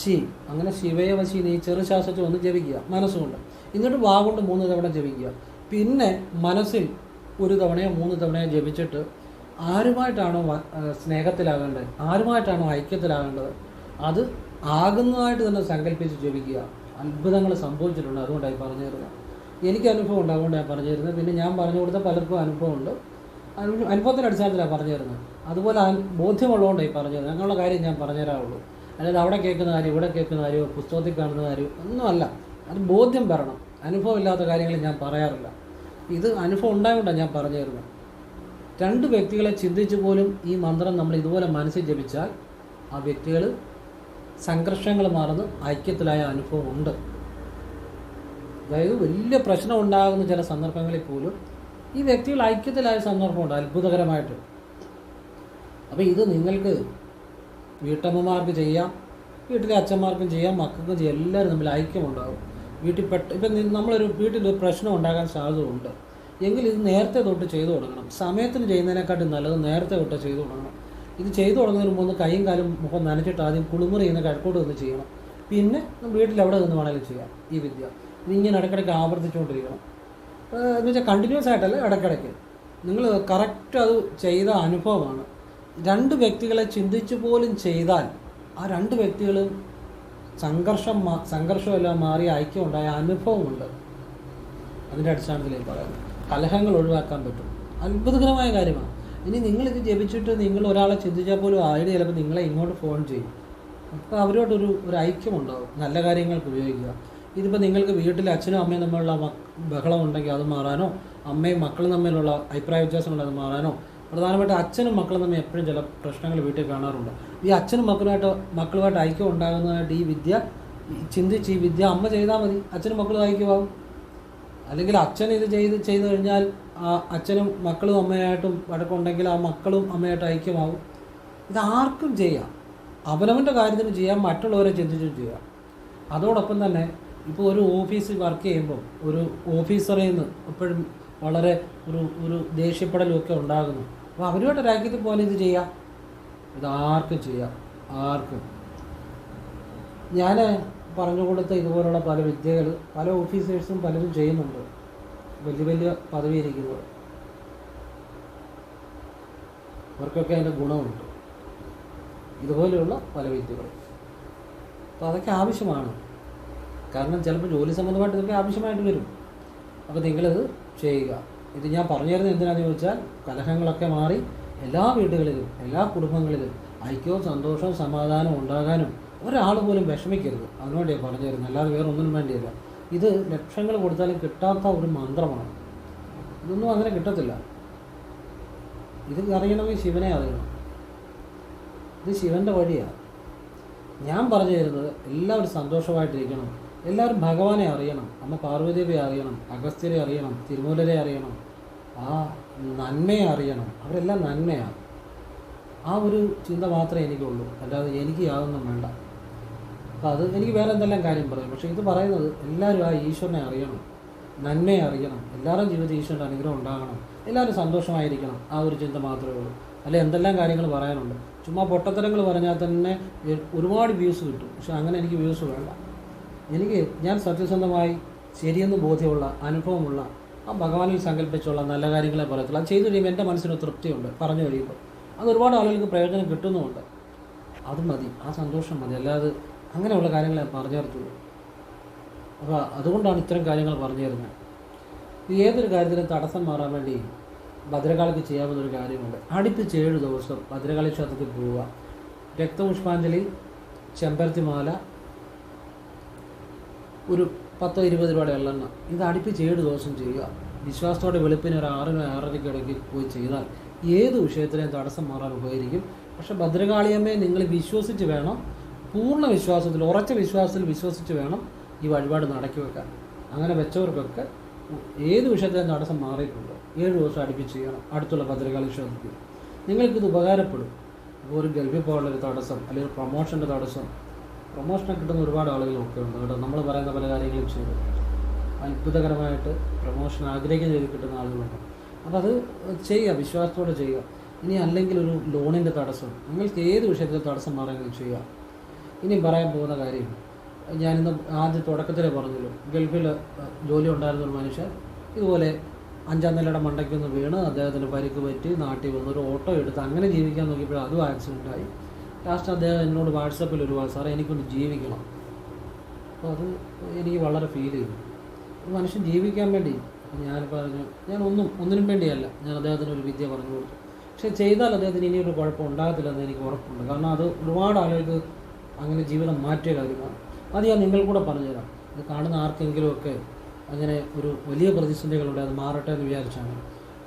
ഷി അങ്ങനെ ശിവയ വശി നീ ചെറു ശ്വാസത്തെ ഒന്ന് ജപിക്കുക. മനസ്സുകൊണ്ട്. എന്നിട്ട് വാ കൊണ്ട് മൂന്ന് തവണ ജപിക്കുക. പിന്നെ മനസ്സിൽ ഒരു തവണയോ മൂന്ന് തവണയോ ജപിച്ചിട്ട് ആരുമായിട്ടാണോ സ്നേഹത്തിലാകേണ്ടത്? ആരുമായിട്ടാണോ ഐക്യത്തിലാകേണ്ടത്? അത് ആകുന്നതായിട്ട് തന്നെ സങ്കല്പിച്ച് ജപിക്കുക. അത്ഭുതങ്ങൾ സംഭവിച്ചിട്ടുണ്ട്. അതുകൊണ്ടായി പറഞ്ഞു തരുന്നത് എനിക്ക് അനുഭവം ഉണ്ട്. അതുകൊണ്ട് ഞാൻ പറഞ്ഞു തരുന്നത് പിന്നെ ഞാൻ പറഞ്ഞു കൊടുത്ത പലർക്കും അനുഭവമുണ്ട്. അനു- അനുഭവത്തിന്റെ അടിസ്ഥാനത്തിലാണ് പറഞ്ഞു തരുന്നത് അതുപോലെ ബോധ്യമുള്ളതുകൊണ്ടായി പറഞ്ഞു തരുന്നത് അങ്ങനെയുള്ള കാര്യം ഞാൻ പറഞ്ഞു തരാറുള്ളൂ അല്ലാതെ അവിടെ കേൾക്കുന്ന കാര്യം ഇവിടെ കേൾക്കുന്ന കാര്യമോ പുസ്തകത്തിൽ കാണുന്ന കാര്യമോ ഒന്നുമല്ല. അത് ബോധ്യം വരണം. അനുഭവം ഇല്ലാത്ത കാര്യങ്ങൾ ഞാൻ പറയാറില്ല. ഇത് അനുഭവം ഉണ്ടായതുകൊണ്ടാണ് ഞാൻ പറഞ്ഞു തരുന്നത് രണ്ട് വ്യക്തികളെ ചിന്തിച്ച് പോലും ഈ മന്ത്രം നമ്മൾ ഇതുപോലെ മനസ്സിൽ ജപിച്ചാൽ ആ വ്യക്തികൾ സംഘർഷങ്ങൾ മാറുന്ന ഐക്യത്തിലായ അനുഭവം ഉണ്ട്. അതായത് വലിയ പ്രശ്നം ഉണ്ടാകുന്ന ചില സന്ദർഭങ്ങളിൽ പോലും ഈ വ്യക്തികൾ ഐക്യത്തിലായ സന്ദർഭമുണ്ട് അത്ഭുതകരമായിട്ട്. അപ്പോൾ ഇത് നിങ്ങൾക്ക് വീട്ടമ്മമാർക്ക് ചെയ്യാം വീട്ടിലെ അച്ഛന്മാർക്കും ചെയ്യാം മക്കൾക്കും ചെയ്യാം എല്ലാവരും തമ്മിൽ ഐക്യമുണ്ടാകും. വീട്ടിൽ പെട്ട ഇപ്പം നമ്മളൊരു വീട്ടിൽ പ്രശ്നം ഉണ്ടാകാൻ സാധ്യതയുണ്ട്. എങ്കിൽ ഇത് നേരത്തെ തൊട്ട് ചെയ്തു കൊടുക്കണം. സമയത്തിന് ചെയ്യുന്നതിനെക്കാട്ടും നല്ലത് നേരത്തെ തൊട്ട് ചെയ്തു തുടങ്ങണം ഇത് ചെയ്തു തുടങ്ങുന്നതിന് മുമ്പ് ഒന്ന് കൈയും കാലും മുഖം നനച്ചിട്ട് ആദ്യം കുളിമുറി ചെയ്യുന്ന കിഴക്കോട്ട് നിന്ന് ചെയ്യണം. പിന്നെ വീട്ടിൽ എവിടെ നിന്ന് വേണമെങ്കിലും ചെയ്യാം ഈ വിദ്യ. ഇതിങ്ങനെ ഇടയ്ക്കിടയ്ക്ക് ആവർത്തിച്ചുകൊണ്ടിരിക്കണം. എന്ന് വെച്ചാൽ കണ്ടിന്യൂസ് ആയിട്ടല്ല ഇടയ്ക്കിടയ്ക്ക്. നിങ്ങൾ കറക്റ്റ് അത് ചെയ്ത അനുഭവമാണ്. രണ്ട് വ്യക്തികളെ ചിന്തിച്ചു പോലും ചെയ്താൽ ആ രണ്ട് വ്യക്തികളും സംഘർഷം സംഘർഷമെല്ലാം മാറി ഐക്യം ഉണ്ടായ അനുഭവമുണ്ട്. അതിന്റെ അടിസ്ഥാനത്തിൽ പറയുന്നത് കലഹങ്ങൾ ഒഴിവാക്കാൻ പറ്റും. അത്ഭുതകരമായ കാര്യമാണ്. ഇനി നിങ്ങളിത് ജപിച്ചിട്ട് നിങ്ങൾ ഒരാളെ ചിന്തിച്ചാൽ പോലും ആയിട്ട് ചിലപ്പോൾ നിങ്ങളെ ഇങ്ങോട്ട് ഫോൺ ചെയ്യും. അപ്പോൾ അവരോടൊരു ഒരു ഐക്യമുണ്ടാവും. നല്ല കാര്യങ്ങൾക്ക് ഉപയോഗിക്കുക. ഇതിപ്പോൾ നിങ്ങൾക്ക് വീട്ടിൽ അച്ഛനും അമ്മയും തമ്മിലുള്ള ബഹളം ഉണ്ടെങ്കിൽ അത് മാറാനോ അമ്മയും മക്കളും തമ്മിലുള്ള അഭിപ്രായ വ്യത്യാസങ്ങളത് മാറാനോ പ്രധാനമായിട്ട് അച്ഛനും മക്കളും തമ്മിൽ എപ്പോഴും ചില പ്രശ്നങ്ങൾ വീട്ടിൽ കാണാറുണ്ട്. ഈ അച്ഛനും മക്കളുമായിട്ട് മക്കളുമായിട്ട് ഐക്യം ഉണ്ടാകുന്നതായിട്ട് ഈ വിദ്യ ചിന്തിച്ച് ഈ വിദ്യ അമ്മ ചെയ്താൽ മതി. അച്ഛനും മക്കളും ഐക്യമാവും അല്ലെങ്കിൽ അച്ഛൻ ഇത് ചെയ്ത് ചെയ്തു കഴിഞ്ഞാൽ അച്ഛനും മക്കളും അമ്മയായിട്ടും വഴക്കുണ്ടെങ്കിൽ ആ മക്കളും അമ്മയായിട്ട് ഐക്യമാവും ഇത് ആർക്കും ചെയ്യാം. അവനവന്റെ കാര്യത്തിന് ചെയ്യാം മറ്റുള്ളവരെ ചിന്തിച്ചും ചെയ്യാം. അതോടൊപ്പം തന്നെ ഇപ്പോൾ ഒരു ഓഫീസിൽ വർക്ക് ചെയ്യുമ്പോൾ ഒരു ഓഫീസറിൽ നിന്ന് എപ്പോഴും വളരെ ഒരു ഒരു ദേഷ്യപ്പെടലുമൊക്കെ ഉണ്ടാകുന്നു. അപ്പോൾ അവരുമായിട്ട് രാജ്യത്തിൽ പോലെ ഇത് ചെയ്യാം? ഇത് ആർക്കും ചെയ്യാം. ആർക്കും. ഞാൻ പറഞ്ഞു കൊടുത്ത ഇതുപോലുള്ള പല വിദ്യകൾ പല ഓഫീസേഴ്സും പലരും ചെയ്യുന്നുണ്ട്. വലിയ വലിയ പദവി ഇരിക്കുന്നവർ അവർക്കൊക്കെ അതിന്റെ ഗുണമുണ്ട്. ഇതുപോലെയുള്ള പല വിദ്യകൾ. അപ്പോൾ അതൊക്കെ ആവശ്യമാണ്. കാരണം ചിലപ്പോൾ ജോലി സംബന്ധമായിട്ട് ഇതൊക്കെ ആവശ്യമായിട്ട് വരും. അപ്പോൾ നിങ്ങളിത് ചെയ്യുക. ഇത് ഞാൻ പറഞ്ഞു തരുന്നത് എന്തിനാണെന്ന് ചോദിച്ചാൽ കലഹങ്ങളൊക്കെ മാറി എല്ലാ വീടുകളിലും എല്ലാ കുടുംബങ്ങളിലും ഐക്യവും സന്തോഷവും സമാധാനവും ഉണ്ടാകാനും ഒരാൾ പോലും വിഷമിക്കരുത്. അതിനുവേണ്ടിയാണ് പറഞ്ഞു തരുന്നത് അല്ലാതെ വേറെ ഒന്നും വേണ്ടിയല്ല. ഇത് ലക്ഷങ്ങൾ കൊടുത്താലും കിട്ടാത്ത ഒരു മന്ത്രമാണ്. ഇതൊന്നും അങ്ങനെ കിട്ടത്തില്ല. ഇത് അറിയണമെങ്കിൽ ശിവനെ അറിയണം. ഇത് ശിവന്റെ വഴിയാണ് ഞാൻ പറഞ്ഞു തരുന്നത് എല്ലാവരും സന്തോഷമായിട്ടിരിക്കണം. എല്ലാവരും ഭഗവാനെ അറിയണം. അമ്മ പാർവതിയെ അറിയണം. അഗസ്ത്യരെ അറിയണം. തിരുമൂലരെ അറിയണം. ആ നന്മയെ അറിയണം. അവരെല്ലാം നന്മയാണ് ആ ഒരു ചിന്ത മാത്രമേ എനിക്കുള്ളൂ. അല്ലാതെ എനിക്ക് യാതൊന്നും വേണ്ട. അപ്പോൾ അത് എനിക്ക് വേറെ എന്തെല്ലാം കാര്യം പറയും? പക്ഷേ ഇത് പറയുന്നത് എല്ലാവരും ആ ഈശ്വരനെ അറിയണം നന്മയെ അറിയണം എല്ലാവരും ജീവിതത്തിൽ ഈശ്വരന്റെ അനുഗ്രഹം ഉണ്ടാകണം എല്ലാവരും സന്തോഷമായിരിക്കണം ആ ഒരു ചിന്ത മാത്രമേ ഉള്ളൂ. അല്ലെ എന്തെല്ലാം കാര്യങ്ങൾ പറയാനുണ്ട്? ചുമ്മാ പൊട്ടത്തരങ്ങൾ പറഞ്ഞാൽ തന്നെ ഒരുപാട് വ്യൂസ് കിട്ടും. പക്ഷെ അങ്ങനെ എനിക്ക് വ്യൂസ് വേണ്ട. എനിക്ക് ഞാൻ സത്യസന്ധമായി ശരിയെന്ന് ബോധ്യമുള്ള അനുഭവമുള്ള ആ ഭഗവാനിൽ സങ്കല്പിച്ചുള്ള നല്ല കാര്യങ്ങളെ പറയത്തുള്ളൂ. അത് ചെയ്തു കഴിയുമ്പോൾ എന്റെ മനസ്സിന് തൃപ്തിയുണ്ട് പറഞ്ഞു കഴിയുമ്പോൾ. അത് ഒരുപാട് ആളുകൾക്ക് പ്രയോജനം കിട്ടുന്നുമുണ്ട്. അത് മതി ആ സന്തോഷം മതി. അല്ലാതെ അങ്ങനെയുള്ള കാര്യങ്ങളെ പറഞ്ഞു തരത്തുള്ളൂ അപ്പോൾ അതുകൊണ്ടാണ് ഇത്തരം കാര്യങ്ങൾ പറഞ്ഞു തരുന്നത് ഏതൊരു കാര്യത്തിനും തടസ്സം മാറാൻ വേണ്ടി ഭദ്രകാളിക്ക് ചെയ്യാവുന്നൊരു കാര്യമുണ്ട്. അടുപ്പിച്ച് ഏഴ് ദിവസം ഭദ്രകാളി ക്ഷേത്രത്തിൽ പോവുക. രക്തപുഷ്പാഞ്ജലി ചെമ്പരത്തിമാല ഒരു പത്തോ ഇരുപത് രൂപയുടെ എള്ളെണ്ണ ഇത് അടുപ്പിച്ച് ഏഴ് ദിവസം ചെയ്യുക. വിശ്വാസത്തോടെ വെളുപ്പിന് ഒരു ആറിനോ ആറരയ്ക്ക് ഇടയ്ക്ക് പോയി ചെയ്താൽ ഏത് വിഷയത്തിനെയും തടസ്സം മാറാൻ ഉപകരിക്കും. പക്ഷേ ഭദ്രകാളിയമ്മയെ നിങ്ങൾ വിശ്വസിച്ച് വേണം പൂർണ വിശ്വാസത്തിൽ ഉറച്ച വിശ്വാസത്തിൽ വിശ്വസിച്ച് വേണം ഈ വഴിപാട് നടക്കി വെക്കാൻ. അങ്ങനെ വെച്ചവർക്കൊക്കെ ഏത് വിഷയത്തിൽ തടസ്സം മാറിയിട്ടുണ്ടോ ഏഴ് ദിവസം അടുപ്പിച്ച് ചെയ്യണം അടുത്തുള്ള ഭദ്രകാളി ക്ഷേത്രത്തിൽ നിങ്ങൾക്കിത് ഉപകാരപ്പെടും. ഇപ്പോൾ ഒരു ഗൾഫിൽ പോകാനുള്ള ഒരു തടസ്സം അല്ലെങ്കിൽ ഒരു പ്രൊമോഷന്റെ തടസ്സം പ്രൊമോഷനൊക്കെ കിട്ടുന്ന ഒരുപാട് ആളുകളൊക്കെ ഉണ്ട് കേട്ടോ. നമ്മൾ പറയുന്ന പല കാര്യങ്ങളും ചെയ്തു. അത്ഭുതകരമായിട്ട് പ്രൊമോഷൻ ആഗ്രഹിക്കുന്ന രീതിയിൽ കിട്ടുന്ന ആളുകളുണ്ട്. അപ്പോൾ അത് ചെയ്യുക വിശ്വാസത്തോടെ ചെയ്യുക. ഇനി അല്ലെങ്കിൽ ഒരു ലോണിന്റെ തടസ്സം. നിങ്ങൾക്ക് ഏത് വിഷയത്തിൽ തടസ്സം മാറുകയും ചെയ്യുക. ഇനി പറയാൻ പോകുന്ന കാര്യം ഞാനിന്ന് ആദ്യ തുടക്കത്തിലേ പറഞ്ഞല്ലോ ഗൾഫിൽ ജോലി ഉണ്ടായിരുന്ന ഒരു മനുഷ്യൻ ഇതുപോലെ അഞ്ചാം നിലയുടെ മണ്ടയ്ക്കൊന്ന് വീണ് അദ്ദേഹത്തിന് പരിക്ക് പറ്റി നാട്ടിൽ വന്ന് ഒരു ഓട്ടോ എടുത്ത് അങ്ങനെ ജീവിക്കാൻ നോക്കിയപ്പോൾ അതും ആക്സിഡന്റായി ലാസ്റ്റ് അദ്ദേഹം എന്നോട് വാട്സപ്പിൽ ഒരു സാറേ എനിക്കൊന്ന് ജീവിക്കണം. അപ്പോൾ അത് എനിക്ക് വളരെ ഫീൽ ചെയ്തു. ഒരു മനുഷ്യൻ ജീവിക്കാൻ വേണ്ടി ഞാൻ പറഞ്ഞു ഞാൻ ഒന്നും ഒന്നിനും വേണ്ടിയല്ല. ഞാൻ അദ്ദേഹത്തിന് ഒരു വിദ്യ പറഞ്ഞു കൊടുത്തു. പക്ഷേ ചെയ്താൽ അദ്ദേഹത്തിന് ഇനിയൊരു കുഴപ്പം ഉണ്ടാകത്തില്ലെന്ന് എനിക്ക് ഉറപ്പുണ്ട്. കാരണം അത് ഒരുപാട് ആളുകൾക്ക് അങ്ങനെ ജീവിതം മാറ്റിയ കാര്യമാണ്. അത് ഞാൻ നിങ്ങൾ കൂടെ പറഞ്ഞുതരാം. ഇത് കാണുന്ന ആർക്കെങ്കിലുമൊക്കെ അങ്ങനെ ഒരു വലിയ പ്രതിസന്ധികളുണ്ട് അത് മാറട്ടെ എന്ന് വിചാരിച്ചാണ്.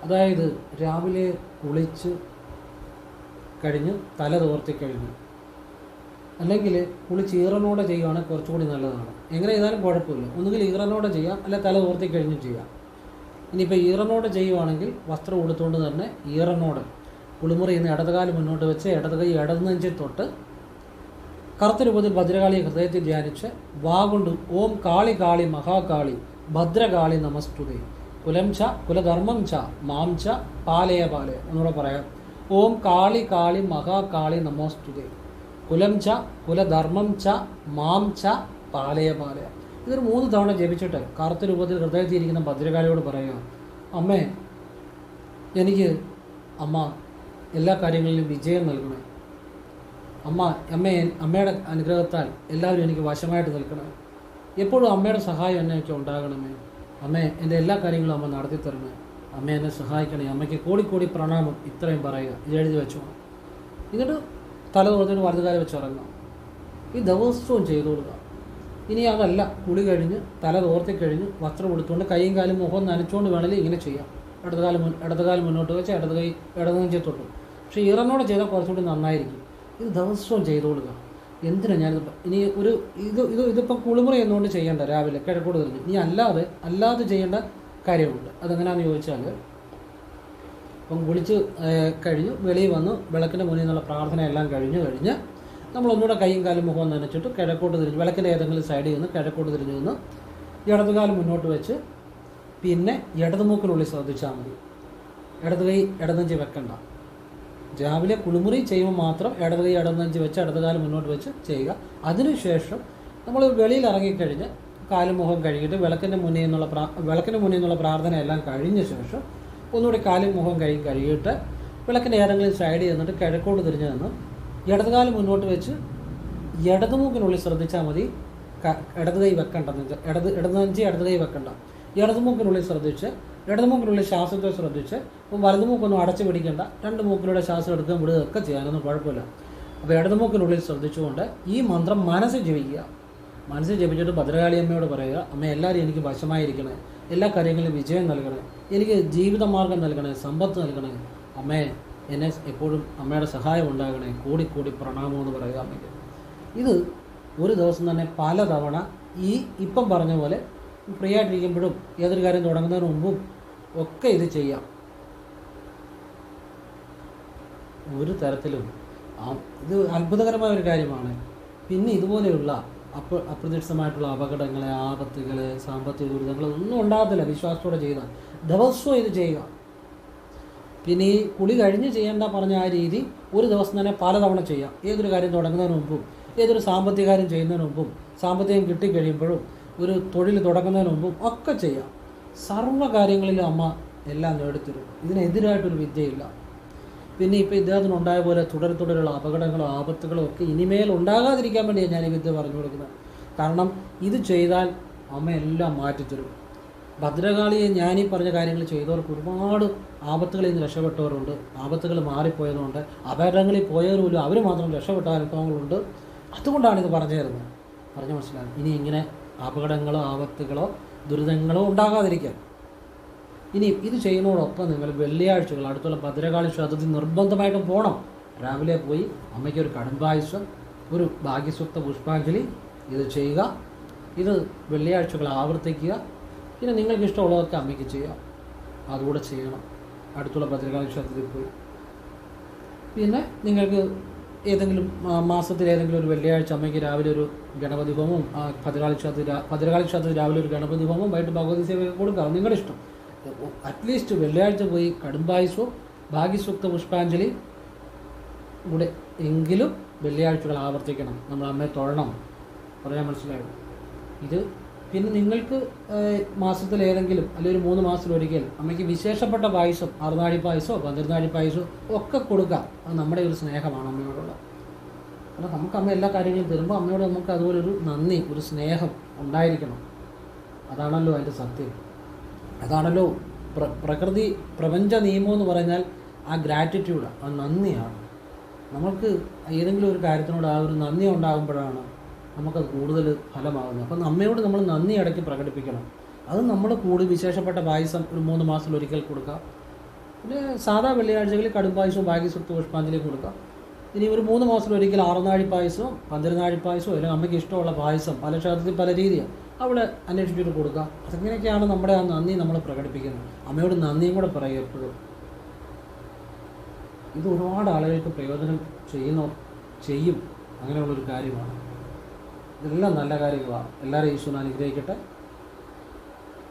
അതായത് രാവിലെ കുളിച്ച് കഴിഞ്ഞ് തല തോർത്തി കഴിഞ്ഞ് അല്ലെങ്കിൽ കുളിച്ച് ഈറനോടെ ചെയ്യുകയാണെങ്കിൽ കുറച്ചുകൂടി നല്ലതാണ്. എങ്ങനെ ചെയ്താലും കുഴപ്പമില്ല. ഒന്നുകിൽ ഈറനോടെ ചെയ്യാം അല്ലെ തല തോർത്തി കഴിഞ്ഞും ചെയ്യാം. ഇനിയിപ്പോൾ ഈറനോടെ ചെയ്യുവാണെങ്കിൽ വസ്ത്രം ഉടുത്തുകൊണ്ട് തന്നെ ഈറനോടെ കുളിമുറി ഇന്ന് ഇടതുകാലം മുന്നോട്ട് വെച്ച് ഇടത് കൈ ഇടതുനെഞ്ചിൽ തൊട്ട് കറുത്ത രൂപത്തിൽ ഭദ്രകാളിയെ ഹൃദയത്തിൽ ധ്യാനിച്ച് വാ കൊണ്ട് ഓം കാളി കാളി മഹാകാളി ഭദ്രകാളി നമസ്തുതേ. കുലം ച കുലധർമ്മം ച മാം ച പാലയ പാലയ എന്നൂടെ പറയാം. ഓം കാളി കാളി മഹാകാളി നമോസ്തുതേ. കുലം ച കുലധർമ്മം ച മാം ച പാലയ പാലയ. ഇതൊരു മൂന്ന് തവണ ജപിച്ചിട്ട് കറുത്ത രൂപത്തിൽ ഹൃദയത്തിൽ ഇരിക്കുന്ന ഭദ്രകാളിയോട് പറയുക അമ്മേ എനിക്ക് അമ്മ എല്ലാ കാര്യങ്ങളിലും വിജയം നൽകണേ. അമ്മ അമ്മയെ അമ്മയുടെ അനുഗ്രഹത്താൽ എല്ലാവരും എനിക്ക് വശമായിട്ട് നിൽക്കണം. എപ്പോഴും അമ്മയുടെ സഹായം എന്നെ എനിക്ക് ഉണ്ടാകണമേ. അമ്മേ എന്റെ എല്ലാ കാര്യങ്ങളും അമ്മ നടത്തി തരണേ അമ്മ എന്നെ സഹായിക്കണേ. അമ്മയ്ക്ക് കോടിക്കോടി പ്രണാമം ഇത്രയും പറയുക. ഇത് എഴുതി വെച്ചു. എന്നിട്ട് തല തുറന്നിട്ട് വലുതുകാരെ വെച്ച് ഇറങ്ങാം ഈ ദിവസവും ചെയ്തു കൊടുക്കുക. ഇനി അതല്ല കുളി കഴിഞ്ഞ് തല തോർത്തി കഴിഞ്ഞ് വസ്ത്രം എടുത്തുകൊണ്ട് കൈയും കാലും മുഖം നനച്ചുകൊണ്ട് വേണമെങ്കിൽ ഇങ്ങനെ ചെയ്യാം. ഇടതുകാലം മുൻ ഇടതുകാലം മുന്നോട്ട് വെച്ച് ഇടത് കൈ ഇടതു നെഞ്ചെ തൊട്ടു പക്ഷേ ഇറന്നോടെ ചെയ്താൽ കുറച്ചുകൂടി നന്നായിരിക്കും. ഇത് ദിവസവും ചെയ്തു എന്തിനാണ് ഞാനിത് ഇനി ഒരു ഇത് ഇത് ഇതിപ്പോൾ കുളിമുറി എന്നുകൊണ്ട് ചെയ്യേണ്ട രാവിലെ കിഴക്കോട് തിരിഞ്ഞ്. ഇനി അല്ലാതെ അല്ലാതെ ചെയ്യേണ്ട കാര്യമുണ്ട്. അതെങ്ങനെയാണെന്ന് ചോദിച്ചാൽ ഇപ്പം കുളിച്ച് കഴിഞ്ഞു വെളിയിൽ വന്ന് വിളക്കിന്റെ മുന്നിൽ നിന്നുള്ള പ്രാർത്ഥന എല്ലാം കഴിഞ്ഞു കഴിഞ്ഞ് നമ്മൾ ഒന്നുകൂടെ കൈയും കാലും മുഖവും നനച്ചിട്ട് കിഴക്കോട്ട് തിരിഞ്ഞ് വിളക്കിന്റെ ഏതെങ്കിലും സൈഡിൽ നിന്ന് കിഴക്കോട്ട് തിരിഞ്ഞ് നിന്ന് ഇടതുകാലം മുന്നോട്ട് വെച്ച് പിന്നെ ഇടതുമൂക്കിനുള്ളിൽ ശ്രദ്ധിച്ചാൽ മതി. ഇടത് കൈ ഇടനെഞ്ച് വെക്കണ്ട. രാവിലെ കുളിമുറി ചെയ്യുമ്പോൾ മാത്രം ഇടത് കൈ ഇടനെഞ്ച് വെച്ച് ഇടതുകാലം മുന്നോട്ട് വെച്ച് ചെയ്യുക. അതിനുശേഷം നമ്മൾ വെളിയിൽ ഇറങ്ങിക്കഴിഞ്ഞ് കാലും മുഖം കഴുകിയിട്ട് വിളക്കിന്റെ മുന്നിൽ നിന്നുള്ള പ്രാ വിളക്കിന്റെ മുന്നിൽ നിന്നുള്ള പ്രാർത്ഥന എല്ലാം കഴിഞ്ഞ ശേഷം ഒന്നുകൂടി കാലും മുഖം കഴുകി കഴുകിയിട്ട് വിളക്കിന്റെ ഏതെങ്കിലും സൈഡിൽ നിന്നിട്ട് കിഴക്കോട്ട് തിരിഞ്ഞു നിന്ന് ഇടതുകാലം മുന്നോട്ട് വെച്ച് ഇടതുമൂക്കിനുള്ളിൽ ശ്രദ്ധിച്ചാൽ മതി. ഇടത് കൈ വെക്കണ്ടെന്ന് ഇടത് ഇടതുനെഞ്ചി ഇടത് കൈ വെക്കണ്ട. ഇടതുമൂക്കിനുള്ളിൽ ശ്രദ്ധിച്ച് ഇടതുമൂക്കിനുള്ളിൽ ശ്വാസത്തെ ശ്രദ്ധിച്ച് ഇപ്പം വലതുമൂക്കൊന്നും അടച്ചു പിടിക്കേണ്ട. രണ്ട് മൂക്കിലൂടെ ശ്വാസം എടുക്കുകയും വിടുകയും ഒക്കെ ചെയ്യാനൊന്നും കുഴപ്പമില്ല. അപ്പോൾ ഇടതുമൂക്കിനുള്ളിൽ ശ്രദ്ധിച്ചുകൊണ്ട് ഈ മന്ത്രം മനസ്സിൽ ജപിക്കുക. മനസ്സിൽ ജപിച്ചിട്ട് ഭദ്രകാളി അമ്മയോട് പറയുക അമ്മ എല്ലാവരും എനിക്ക് വശമായിരിക്കണേ. എല്ലാ കാര്യങ്ങളിലും വിജയം നൽകണേ. എനിക്ക് ജീവിതമാർഗം നൽകണേ സമ്പത്ത് നൽകണേ. അമ്മേ എന്നെ എപ്പോഴും അമ്മയുടെ സഹായം ഉണ്ടാകണേ. കൂടി കൂടി പ്രണാമം എന്ന് പറയുക അമ്മയ്ക്ക്. ഇത് ഒരു ദിവസം തന്നെ പല തവണ ഈ ഇപ്പം പറഞ്ഞ പോലെ ഫ്രീ ആയിട്ടിരിക്കുമ്പോഴും ഏതൊരു കാര്യം തുടങ്ങുന്നതിന് മുമ്പും ഒക്കെ ഇത് ചെയ്യാം. ഒരു തരത്തിലും ഇത് അത്ഭുതകരമായ ഒരു കാര്യമാണ്. പിന്നെ ഇതുപോലെയുള്ള അപ്പ അപ്രതീക്ഷിതമായിട്ടുള്ള അപകടങ്ങളെ ആപത്തുകൾ സാമ്പത്തിക ദുരിതങ്ങൾ ഒന്നും ഉണ്ടാകത്തില്ല. വിശ്വാസത്തോടെ ചെയ്താൽ ദിവസവും ഇത് ചെയ്യുക. പിന്നെ ഈ കുളി കഴിഞ്ഞ് ചെയ്യേണ്ട പറഞ്ഞ ആ രീതി ഒരു ദിവസം തന്നെ പലതവണ ചെയ്യാം. ഏതൊരു കാര്യം തുടങ്ങുന്നതിന് മുമ്പും ഏതൊരു സാമ്പത്തിക കാര്യം ചെയ്യുന്നതിന് മുമ്പും സാമ്പത്തികം കിട്ടിക്കഴിയുമ്പോഴും ഒരു തൊഴിൽ തുടങ്ങുന്നതിന് മുമ്പും ഒക്കെ ചെയ്യാം. സർവ കാര്യങ്ങളിലും അമ്മ എല്ലാം നേടിത്തരും. ഇതിനെതിരായിട്ടൊരു വിദ്യയില്ല. പിന്നെ ഇപ്പോൾ ഇദ്ദേഹത്തിന് ഉണ്ടായ പോലെ തുടരെ തുടരെയുള്ള അപകടങ്ങളോ ആപത്തുകളോ ഒക്കെ ഇനിമേൽ ഉണ്ടാകാതിരിക്കാൻ വേണ്ടിയാണ് ഞാൻ ഈ വിദ്യ പറഞ്ഞു കൊടുക്കുന്നത്. കാരണം ഇത് ചെയ്താൽ അമ്മ എല്ലാം മാറ്റിത്തരും. ഭദ്രകാളിയെ ഞാൻ ഈ പറഞ്ഞ കാര്യങ്ങൾ ചെയ്തവർക്ക് ഒരുപാട് ആപത്തുകളിൽ നിന്ന് രക്ഷപ്പെട്ടവരുണ്ട്. ആപത്തുകൾ മാറിപ്പോയതുകൊണ്ട് അപകടങ്ങളിൽ പോയവരുമില്ല അവർ മാത്രം രക്ഷപ്പെട്ട അനുഭവങ്ങളുണ്ട്. അതുകൊണ്ടാണ് ഇത് പറഞ്ഞു തരുന്നത് പറഞ്ഞു മനസ്സിലാകും ഇനി ഇങ്ങനെ അപകടങ്ങളോ ആപത്തുകളോ ദുരിതങ്ങളോ ഉണ്ടാകാതിരിക്കാൻ. ഇനി ഇത് ചെയ്യുന്നതോടൊപ്പം നിങ്ങൾ വെള്ളിയാഴ്ചകൾ അടുത്തുള്ള ഭദ്രകാളി ക്ഷേത്രത്തിൽ നിർബന്ധമായിട്ടും പോകണം രാവിലെ പോയി അമ്മയ്ക്ക് ഒരു കടുംബായുസം ഒരു ഭാഗ്യസ്വത്ത പുഷ്പാഞ്ജലി. ഇത് ചെയ്യുക. ഇത് വെള്ളിയാഴ്ചകൾ ആവർത്തിക്കുക. പിന്നെ നിങ്ങൾക്ക് ഇഷ്ടമുള്ളതൊക്കെ അമ്മയ്ക്ക് ചെയ്യാം അതുകൂടെ ചെയ്യണം. അടുത്തുള്ള ഭദ്രകാളി ക്ഷേത്രത്തിൽ പോയി. പിന്നെ നിങ്ങൾക്ക് ഏതെങ്കിലും മാസത്തിൽ ഏതെങ്കിലും ഒരു വെള്ളിയാഴ്ച അമ്മയ്ക്ക് രാവിലെ ഒരു ഗണപതി ഹോമവും ഭദ്രകാളി ക്ഷേത്രത്തിൽ ഭദ്രകാളി ക്ഷേത്രത്തിൽ രാവിലെ ഒരു ഗണപതി ഹോമവും വൈകിട്ട് ഭഗവതി സേവയൊക്കെ കൊടുക്കാം നിങ്ങളുടെ ഇഷ്ടം. അറ്റ്ലീസ്റ്റ് വെള്ളിയാഴ്ച പോയി കടുംബായുസോ ഭാഗ്യസുക്ത പുഷ്പാഞ്ജലി കൂടെ എങ്കിലും വെള്ളിയാഴ്ചകൾ ആവർത്തിക്കണം. നമ്മൾ അമ്മയെ തൊഴണം. പറയാൻ മനസ്സിലായോ? ഇത് പിന്നെ നിങ്ങൾക്ക് മാസത്തിൽ ഏതെങ്കിലും അല്ലെങ്കിൽ ഒരു മൂന്ന് മാസത്തിൽ ഒരിക്കൽ അമ്മയ്ക്ക് വിശേഷപ്പെട്ട പായസം അറുനാഴി പായസമോ പന്തിരുനാഴി പായസമോ ഒക്കെ കൊടുക്കാം. അത് നമ്മുടെ ഒരു സ്നേഹമാണ് അമ്മയോടുള്ള. കാരണം നമുക്ക് അമ്മ എല്ലാ കാര്യങ്ങളും തരുമ്പോൾ അമ്മയോട് നമുക്ക് അതുപോലെ ഒരു നന്ദി ഒരു സ്നേഹം ഉണ്ടായിരിക്കണം. അതാണല്ലോ അതിന്റെ സത്യം. അതാണല്ലോ പ്ര പ്രകൃതി പ്രപഞ്ച നിയമം എന്ന് പറഞ്ഞാൽ ആ ഗ്രാറ്റിറ്റ്യൂഡ് ആ നന്ദിയാണ്. നമുക്ക് ഏതെങ്കിലും ഒരു കാര്യത്തിനോട് ആ ഒരു നന്ദി ഉണ്ടാകുമ്പോഴാണ് നമുക്കത് കൂടുതൽ ഫലമാകുന്നത്. അപ്പം അമ്മയോട് നമ്മൾ നന്ദി ഇടയ്ക്ക് പ്രകടിപ്പിക്കണം. അത് നമ്മൾ കൂടി വിശേഷപ്പെട്ട പായസം ഒരു മൂന്ന് മാസത്തിൽ ഒരിക്കൽ കൊടുക്കുക പിന്നെ സാധാ വെള്ളിയാഴ്ചകളിൽ കടുംപായസവും പായസവും ഭാഗ്യസ്വത്ത് പുഷ്പാഞ്ജലിയും കൊടുക്കുക ഇനി ഒരു മൂന്ന് മാസത്തിൽ ഒരിക്കൽ ആറുനാഴി പായസവും പന്തിരുനാഴി പായസവും അല്ലെങ്കിൽ അമ്മയ്ക്ക് ഇഷ്ടമുള്ള പായസം പല ക്ഷേത്രത്തിൽ പല രീതിയാണ് അവിടെ അന്വേഷിച്ചിട്ട് കൊടുക്കുക അതെങ്ങനെയൊക്കെയാണ് നമ്മുടെ ആ നന്ദി നമ്മൾ പ്രകടിപ്പിക്കുന്നത്? അമ്മയോട് നന്ദിയും കൂടെ പറയുക എപ്പോഴും. ഇത് ഒരുപാട് ആളുകൾക്ക് പ്രയോജനം ചെയ്യുന്ന ചെയ്യും. അങ്ങനെയുള്ളൊരു കാര്യമാണ്. ഇതെല്ലാം നല്ല കാര്യങ്ങളാണ് എല്ലാവരും ഈശ്വരൻ അനുഗ്രഹിക്കട്ടെ.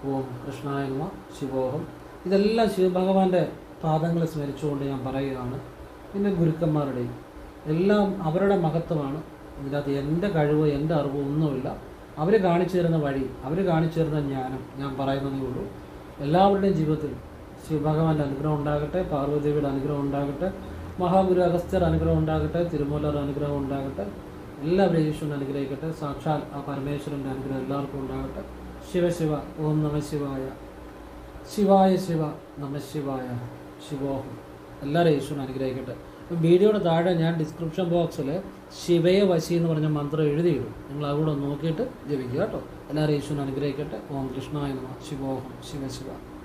ഓം കൃഷ്ണായന്മ ശിവോഹം. ഇതെല്ലാം ശിവഭഗവാന്റെ പാദങ്ങളെ സ്മരിച്ചുകൊണ്ട് ഞാൻ പറയുകയാണ്. പിന്നെ ഗുരുക്കന്മാരുടെയും എല്ലാം അവരുടെ മഹത്വമാണ്. ഇതിനകത്ത് എന്റെ കഴിവ് എന്റെ അറിവ് ഒന്നുമില്ല. അവർ കാണിച്ചു തരുന്ന വഴി അവർ കാണിച്ചു തരുന്ന ജ്ഞാനം ഞാൻ പറയുന്നതേ ഉള്ളൂ. എല്ലാവരുടെയും ജീവിതത്തിൽ ശിവഭഗവാന്റെ അനുഗ്രഹം ഉണ്ടാകട്ടെ പാർവതിയുടെ അനുഗ്രഹം ഉണ്ടാകട്ടെ മഹാഗുരു അഗസ്ത്യർ അനുഗ്രഹം ഉണ്ടാകട്ടെ തിരുമൂലർ അനുഗ്രഹം ഉണ്ടാകട്ടെ എല്ലാവരും ഈശ്വരൻ അനുഗ്രഹിക്കട്ടെ സാക്ഷാൽ ആ പരമേശ്വരന്റെ അനുഗ്രഹം എല്ലാവർക്കും ഉണ്ടാകട്ടെ. ശിവശിവ ഓം നമ ശിവായ. ശിവായ ശിവ നമ ശിവായ. ശിവോഹം. എല്ലാവരും ഈശ്വരൻ അനുഗ്രഹിക്കട്ടെ. വീഡിയോയുടെ താഴെ ഞാൻ ഡിസ്ക്രിപ്ഷൻ ബോക്സിൽ ശിവയെ വശി എന്ന് പറഞ്ഞ മന്ത്രം എഴുതിയിടും. നിങ്ങൾ അതുകൂടെ നോക്കിയിട്ട് ജപിക്കുക കേട്ടോ. എല്ലാവരും ഈശ്വരൻ അനുഗ്രഹിക്കട്ടെ. ഓം കൃഷ്ണായ ശിവോഹം. ശിവ ശിവ